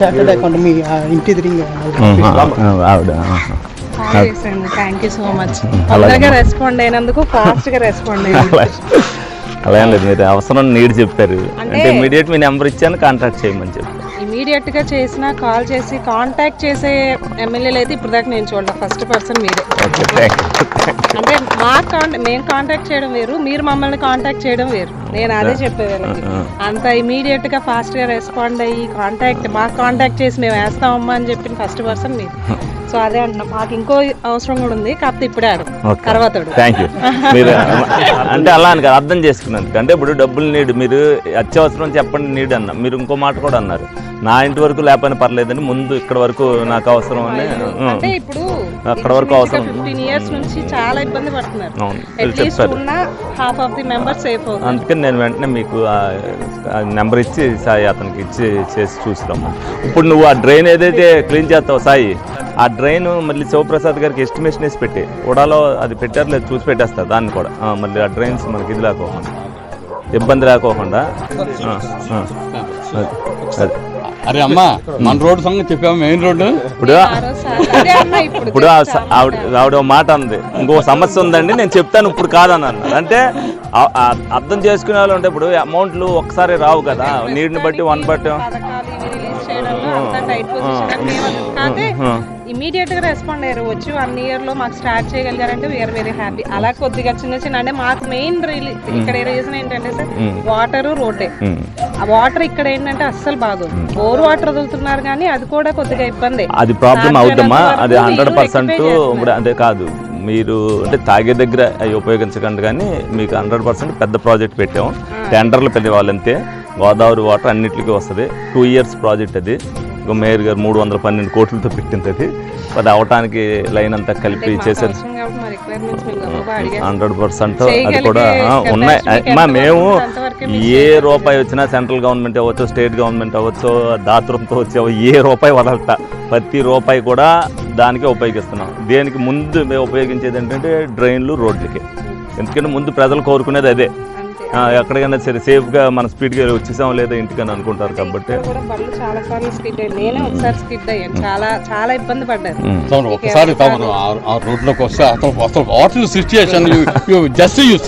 Chartered account మీ ఆ, ఇంటి తిరిగి ఆవిడ థ్యాంక్ యూ సో మచ్ అలాగే. తొందరగా రెస్పాండ్ అయినందుకు ఫాస్ట్గా రెస్పాండ్ అలా లేదు మీరు అవసరం నీడ్ చెప్పారు. అంటే- అంటే ఇమీడియట్ మీ నెంబర్ ఇచ్చాను కాంటాక్ట్ చేయమని చెప్పారు. ఇమీడియట్గా చేసిన కాల్ చేసి కాంటాక్ట్ చేసే ఎమ్మెల్యేలు అయితే ఇప్పుడు దాకా నేను చూడలే ఫస్ట్ పర్సన్ మీరే. అంటే మా కాంటాక్ట్ మేము కాంటాక్ట్ చేయడం వేరు మీరు మమ్మల్ని కాంటాక్ట్ చేయడం వేరు. నేను అదే చెప్పేది వీళ్ళకి. అంత ఇమీడియట్గా ఫాస్ట్గా రెస్పాండ్ అయ్యి కాంటాక్ట్ మాకు కాంటాక్ట్ చేసి మేము వేస్తామమ్మా అని చెప్పిన ఫస్ట్ పర్సన్ మీరు. సో అదే అంటున్నా. మాకు ఇంకో అవసరం కూడా ఉంది కాకపోతే ఇప్పుడే ఆడు తర్వాత థ్యాంక్ యూ. మీరు అంటే అలా అని అర్థం చేసుకున్నందుకు. అంటే ఇప్పుడు డబ్బులు నీడ్ మీరు అత్యవసరం చెప్పండి నీడ్ అన్న మీరు ఇంకో మాట కూడా అన్నారు. నా ఇంటి వరకు లేకపోయినా పర్లేదని ముందు ఇక్కడ వరకు నాకు అవసరం అని ఉం. అంటే ఇప్పుడు అక్కడ వరకు అవసరం. ఫిఫ్టీన్ ఇయర్స్ నుంచి చాలా ఇబ్బంది పడుతున్నారు చెప్పారు హాఫ్ ఆఫ్ ది సేఫ్ అందుకని నేను వెంటనే మీకు నెంబర్ ఇచ్చి సాయి అతనికి ఇచ్చి చేసి చూసిరమ్మా ఇప్పుడు నువ్వు ఆ డ్రైన్ ఏదైతే క్లీన్ చేస్తావు సాయి ఆ డ్రైన్ మళ్ళీ శివప్రసాద్ గారికి ఎస్టిమేషన్ వేసి పెట్టి ఉడాలో అది పెట్టారు లేదు చూసి పెట్టేస్తారు దాన్ని కూడా మళ్ళీ ఆ డ్రైన్స్ మనకి ఇది లేకోకుండా ఇబ్బంది లేకోకుండా అది. అరే అమ్మా మన రోడ్డు సంగతి చెప్పాము మెయిన్ రోడ్డు? ఇప్పుడు ఇప్పుడు ఆవిడ ఆవిడ ఓ మాట అంది. ఇంకో సమస్య ఉందండి నేను చెప్తాను ఇప్పుడు కాదన్నాను అంటే అర్థం చేసుకునే వాళ్ళు ఉంటే ఇప్పుడు అమౌంట్లు ఒకసారి రావు కదా. నీటిని బట్టి వన్ బట్టి చేయడంలో అంతా టైట్ పొజిషన్ అని మేము అనుకుంటాం. కాకపోతే ఇమీడియట్గా రెస్పాండ్ అయ్యారు. వచ్చి వన్ ఇయర్లో మాకు స్టార్ట్ చేయగలిగారంటే వీఆర్ వెరీ హ్యాపీ అలా కొద్దిగా చిన్న చిన్న అంటే మాకు మెయిన్ ఇక్కడ రీజన్ ఏంటంటే సార్ వాటర్ ఉమ్. ఆ వాటర్ ఇక్కడ ఏంటంటే అస్సలు బాగోదు. బోర్ వాటర్ వదులుతున్నారు కానీ అది కూడా కొద్దిగా ఇబ్బంది. అది ప్రాబ్లం అవుతామా అది హండ్రెడ్ పర్సెంట్ అదే కాదు. మీరు అంటే తాగే దగ్గర అవి ఉపయోగించకండి కానీ మీకు హండ్రెడ్ పర్సెంట్ పెద్ద ప్రాజెక్ట్ పెట్టాము. టెండర్లు పెద్ద వాళ్ళంతే గోదావరి వాటర్ అన్నిటికీ వస్తుంది. టూ ఇయర్స్ ప్రాజెక్ట్ అది. మేయర్ గారు మూడు వందల పన్నెండు కోట్లతో పెట్టింది అది. అది అవటానికి లైన్ అంతా కలిపి చేసేది. మా హండ్రెడ్ పర్సెంట్ అది కూడా ఉన్నాయి. ఎంత మేము ఏ రూపాయి వచ్చినా సెంట్రల్ గవర్నమెంట్ అవ్వచ్చు స్టేట్ గవర్నమెంట్ అవ్వచ్చు దాతృంతో వచ్చే ఏ రూపాయి వదలట ప్రతి రూపాయి కూడా దానికే ఉపయోగిస్తున్నాం. దేనికి ముందు మేము ఉపయోగించేది ఏంటంటే డ్రైన్లు రోడ్లకి. ఎందుకంటే ముందు ప్రజలు కోరుకునేది అదే. ఎక్కడికైనా సరే సేఫ్గా మన స్పీడ్గా వచ్చేసాం లేదా ఇంటికని అనుకుంటారు కాబట్టి. ఇక్కడ కూడా బళ్ళు చాలా సార్లు స్కిడ్ అయ్యాయి. నేనే ఒకసారి స్కిడ్ అయ్యాను. చాలా చాలా ఇబ్బంది పడ్డాను. ఒకసారి ఆ- రోడ్లోకి వస్తే సిచ్యుయేషన్ జస్ట్ యూ